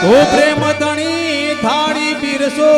તો પ્રેમ ધણી, થાળી પીરસો.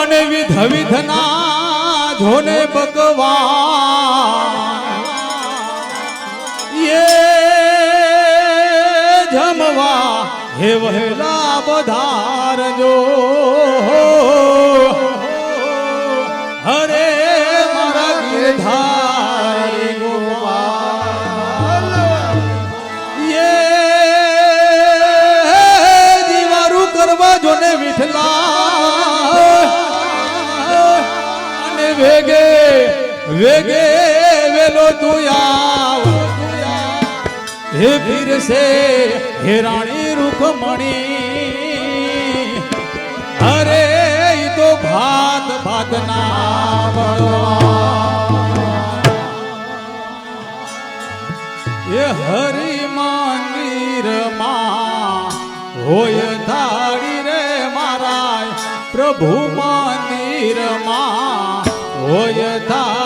અને વિધ વિધના જોને ભગવાન. એ જમવા હે વહેલા બધારજો વેગે વેલો તું આવ હે ફિરસે હે રાણી રૂખમણી. અરે તો ભાત ભાત ના એ હરિ મંદિરમાં હોય થાળી રે મારા પ્રભુ મંદિરમાં હોય થાળી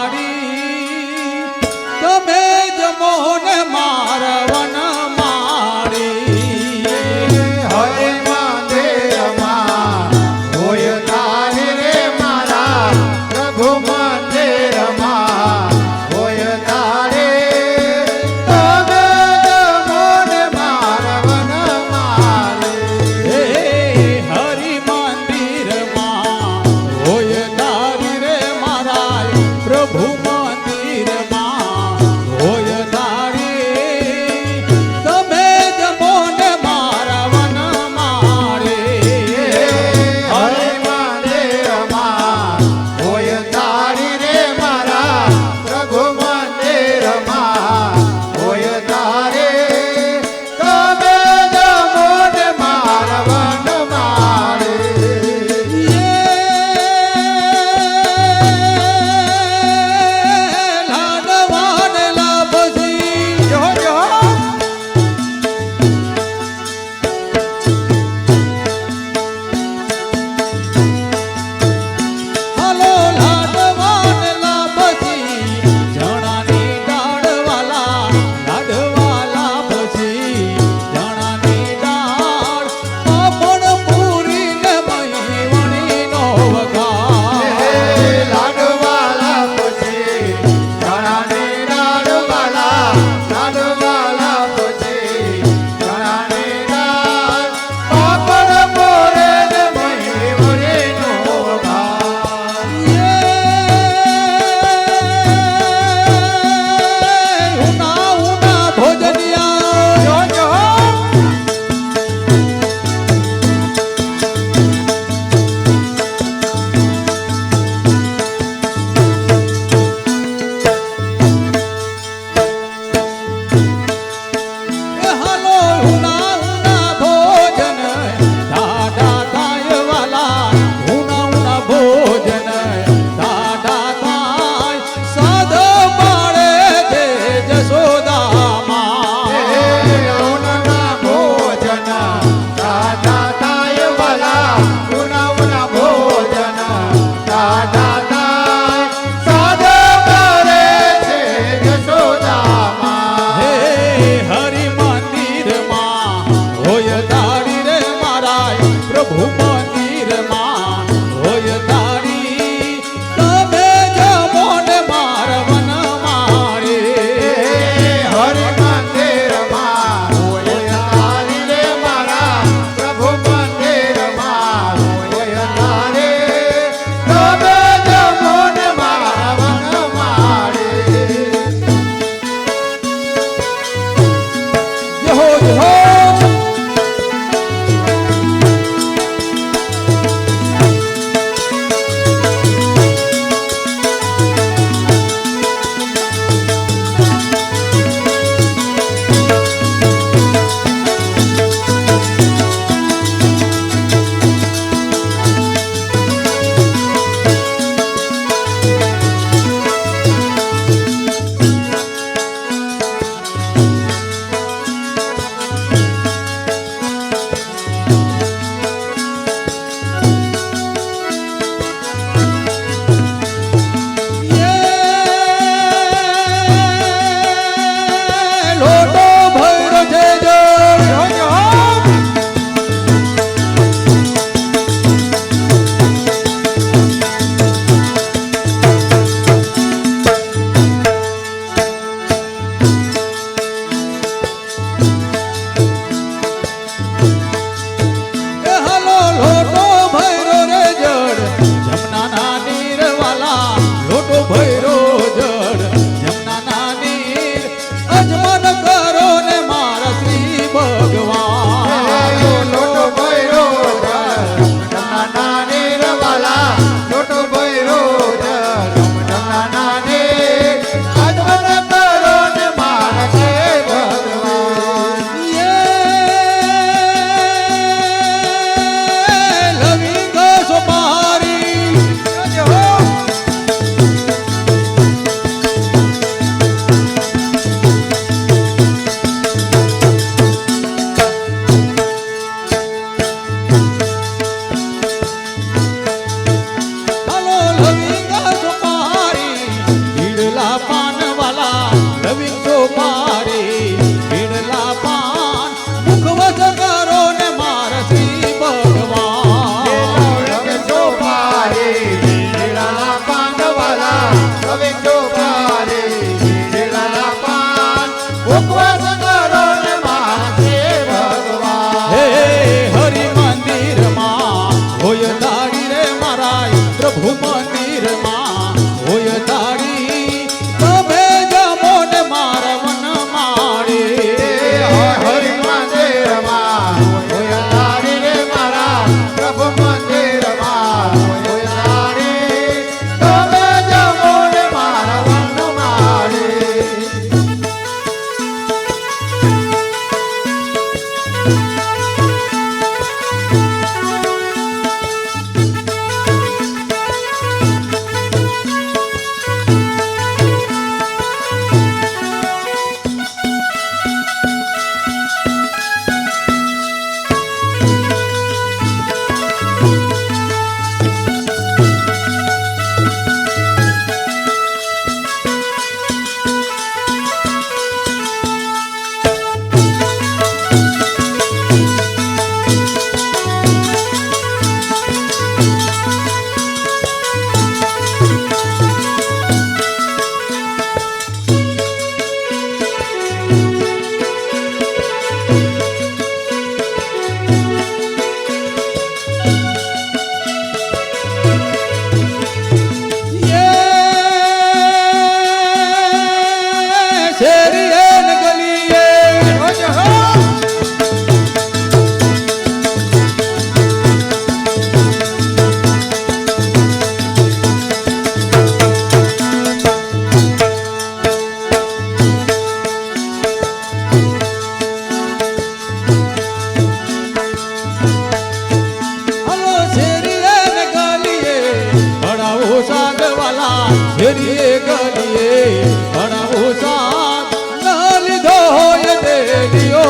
ગલીએ ગલીએ ઘણા ઉસા ન લીધો હોય તે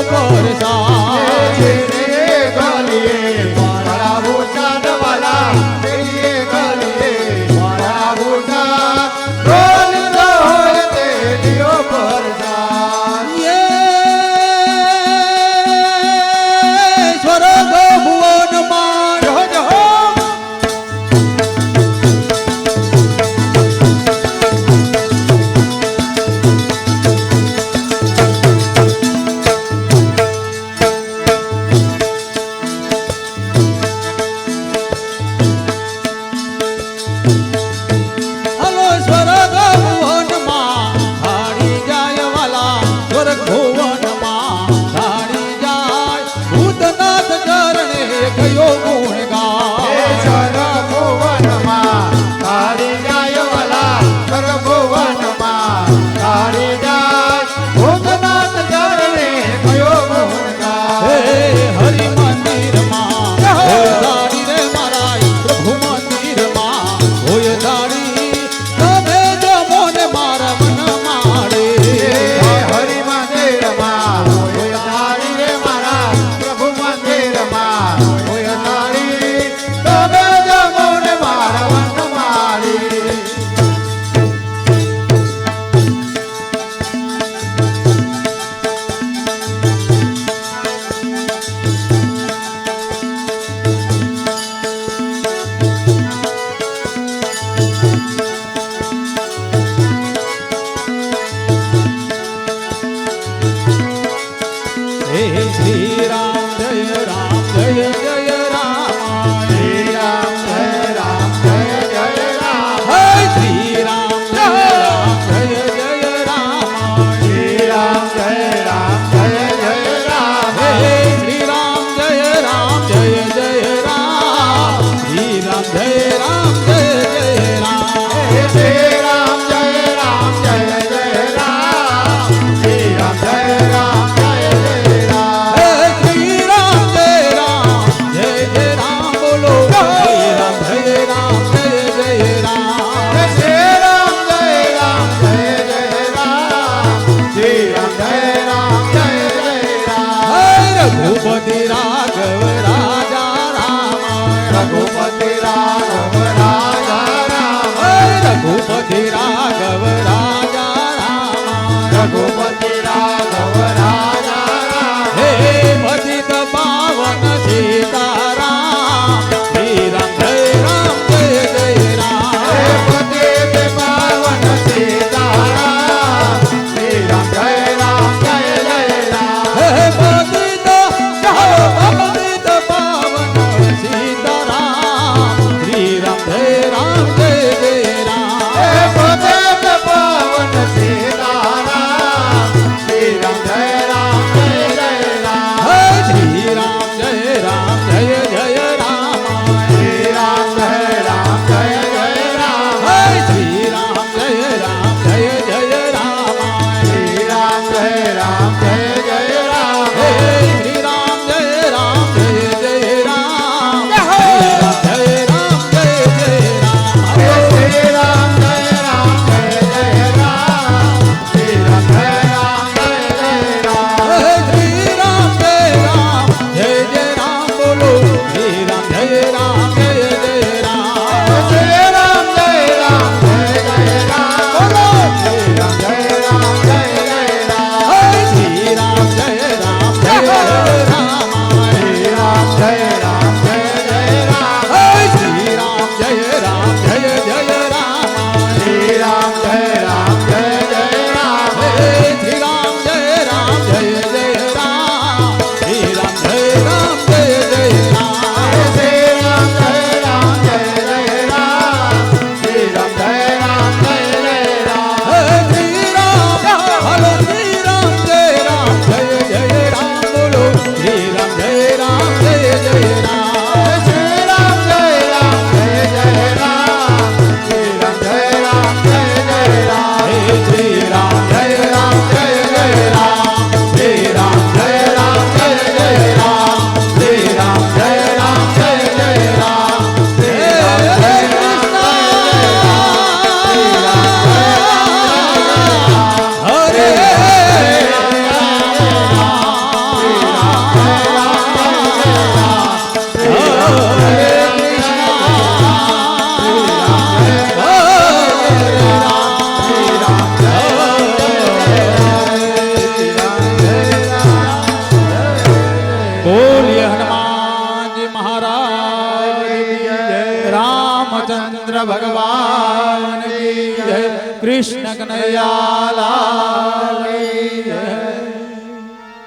પરસા